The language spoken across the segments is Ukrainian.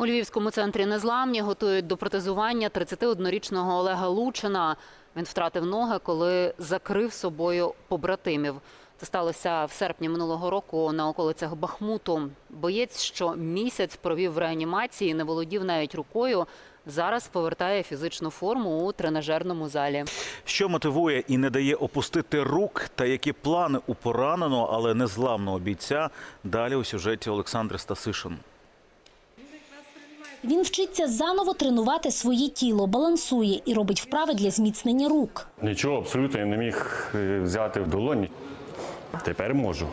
У Львівському центрі незламні готують до протезування 31-річного Олега Лучина. Він втратив ноги, коли закрив собою побратимів. Це сталося в серпні минулого року на околицях Бахмуту. Боєць, що місяць провів в реанімації, не володів навіть рукою. Зараз повертає фізичну форму у тренажерному залі. Що мотивує і не дає опустити рук, та які плани у пораненого, але незламного бійця. Далі у сюжеті Олександр Стасишин. Він вчиться заново тренувати своє тіло, балансує і робить вправи для зміцнення рук. Нічого абсолютно я не міг е, взяти в долоні. Тепер можу.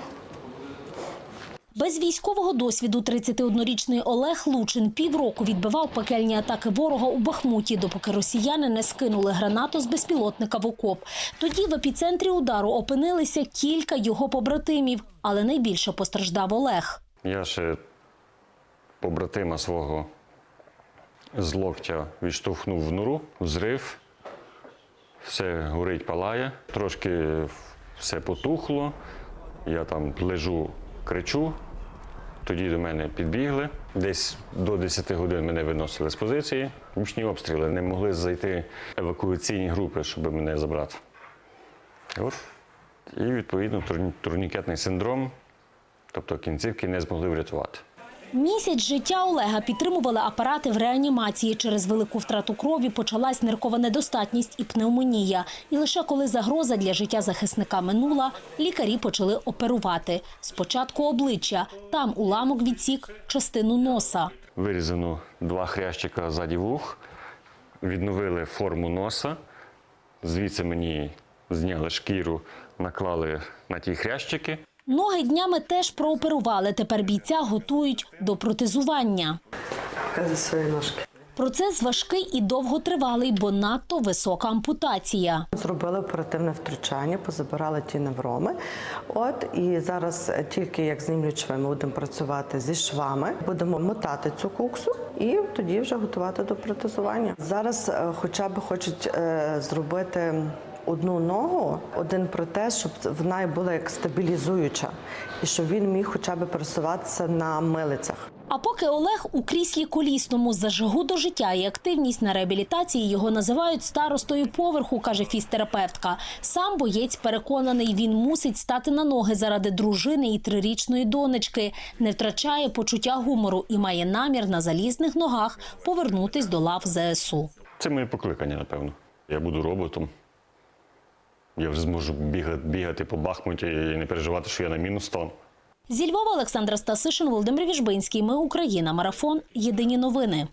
Без військового досвіду 31-річний Олег Лучин півроку відбивав пекельні атаки ворога у Бахмуті, допоки росіяни не скинули гранату з безпілотника в окоп. Тоді в епіцентрі удару опинилися кілька його побратимів, але найбільше постраждав Олег. Я ще побратима свого з локтя відштовхнув в нору, взрив, все горить, палає. Трошки все потухло. Я там лежу, кричу. Тоді до мене підбігли. Десь до 10 годин мене виносили з позиції. Нічні обстріли не могли зайти евакуаційні групи, щоб мене забрати. От. І відповідно турнікетний синдром, тобто кінцівки не змогли врятувати. Місяць життя Олега підтримували апарати в реанімації. Через велику втрату крові почалась ниркова недостатність і пневмонія. І лише коли загроза для життя захисника минула, лікарі почали оперувати. Спочатку обличчя, там уламок відсік частину носа. Вирізано два хрящика ззаді вух, відновили форму носа. Звідси мені зняли шкіру, наклали на ті хрящики. Ноги днями теж прооперували. Тепер бійця готують до протезування. Показуй свої ножки. Процес важкий і довготривалий, бо надто висока ампутація. Зробили оперативне втручання, позабирали ті невроми. От і зараз е, тільки як знімлють шви, ми будемо працювати зі швами, будемо мотати цю куксу і тоді вже готувати до протезування. Зараз е, хоча б хочуть е, зробити. Одну ногу, один протез, щоб вона була як стабілізуюча, і щоб він міг хоча б пересуватися на милицях. А поки Олег у кріслі колісному за жагу до життя і активність на реабілітації його називають старостою поверху, каже фізтерапевтка. Сам боєць переконаний, він мусить стати на ноги заради дружини і трирічної донечки, не втрачає почуття гумору і має намір на залізних ногах повернутись до лав ЗСУ. Це моє покликання, напевно. Я буду роботом. Я вже зможу бігати, бігати по Бахмуті і не переживати, що я на мінус стану. Зі Львова Олександра Стасишин, Володимир Віжбинський. Ми Україна. Марафон. Єдині новини.